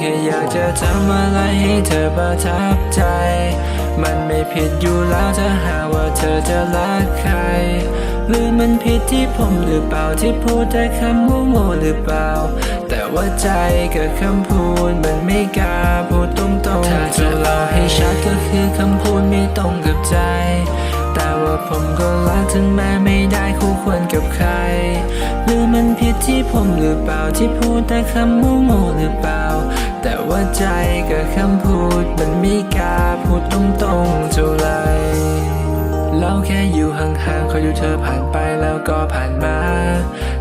แค่อยากจะทำอะไรให้เธอประทับใจ มันไม่ผิดอยู่แล้วถ้าหาว่าเธอจะรักใคร หรือมันผิดที่ผมหรือเปล่าที่พูดแต่คำโง่ๆหรือเปล่า แต่ว่าใจกับคำพูดมันไม่กล้าพูดตรงๆถ้าจะเล่าให้ชัดก็คือคำพูดไม่ตรงกับใจ แต่ว่าผมก็รักถึงแม้ไม่ได้คู่ควรกับใครหรือมันผิดที่ผมหรือเปล่าที่พูดแต่คำโง่ๆหรือเปล่า แต่ว่าใจกับคำพูดมันไม่กล้าพูดตรงๆเท่าไรเราแค่อยู่ห่างๆคอยดูเธอผ่านไปแล้วก็ผ่านมา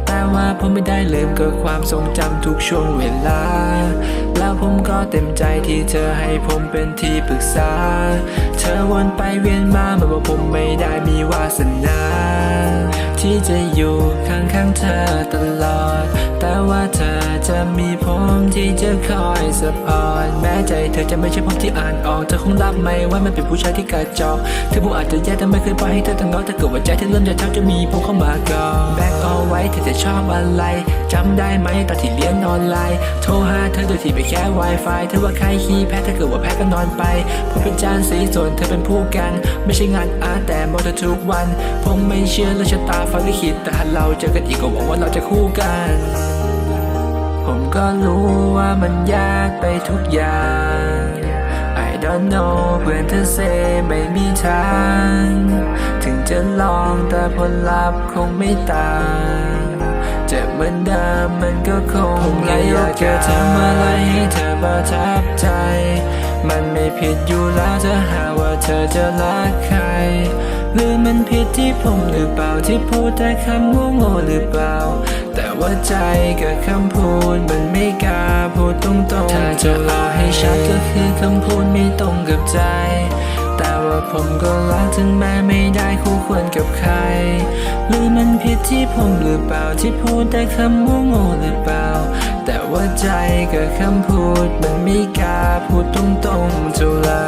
แต่ว่าผมไม่ได้ลืมกับความทรงจำทุกช่วงเวลา แล้วผมก็เต็มใจที่เธอให้ผมเป็นที่ปรึกษา เธอวนไปเวียนมาเหมือนว่าผมไม่ได้มีวาสนา ที่จะอยู่ข้างๆเธอตลอด แต่ว่าเธอ จะมีผมที่จะคอยสปอร์ตแม้ใจเธอจะไม่ใช่ผมที่อ่านออกเธอคงรับไหมว่ามันเป็นผู้ชายที่กระจอกถึงผมอาจจะแย่แต่ไม่เคยปล่อยให้เธอต้องเหงาถ้าเกิดว่าใจเธอเริ่มจะชักจะมีผมเข้ามาก่อนแบกเอาไว้เธอจะชอบอะไรจำได้ไหมตอนที่เรียนออนไลน์ โทรหาเธอโดยที่ไปแค่ Wi-Fi เธอว่าใครขี้แพ้ถ้าเกิดว่าแพ้ก็นอนไปผมเป็นจานสีส่วนเธอเป็นผู้กัน ไม่ใช่งานอาร์ตแต่มองเธอทุกวัน ผมไม่เชื่อเรื่องชะตาฟ้าลิขิตแต่หากเราเจอกันอีกก็หวังว่าเราจะคู่กัน ผมก็รู้ว่ามันยากไปทุกอย่าง I don't know เพื่อนเธอเซไม่มีทาง ถึงจะลองแต่ผลลัพธ์คงไม่ต่างจะเหมือนเดิมมันก็คงผมเลยอยากจะทำอะไรให้เธอประทับใจ มันไม่ผิดอยู่แล้วถ้าหาว่าเธอจะรักใคร หรือมันผิดที่ผมหรือเปล่าที่พูดแต่คำโง่ๆหรือเปล่า ว่าใจกับคำพูดมันไม่กล้าพูดตรงๆถ้าจะเอาให้ชัดก็คือคำพูดไม่ตรงกับใจ แต่ว่าผมก็รักถึงแม้ไม่ได้คู่ควรกับใคร หรือมันผิดที่ผมหรือเปล่าที่พูดแต่คำว่โง่หรือเปล่า แต่ว่าใจกับคำพูดมันไม่กล้าพูดตรงๆเท่าไหร่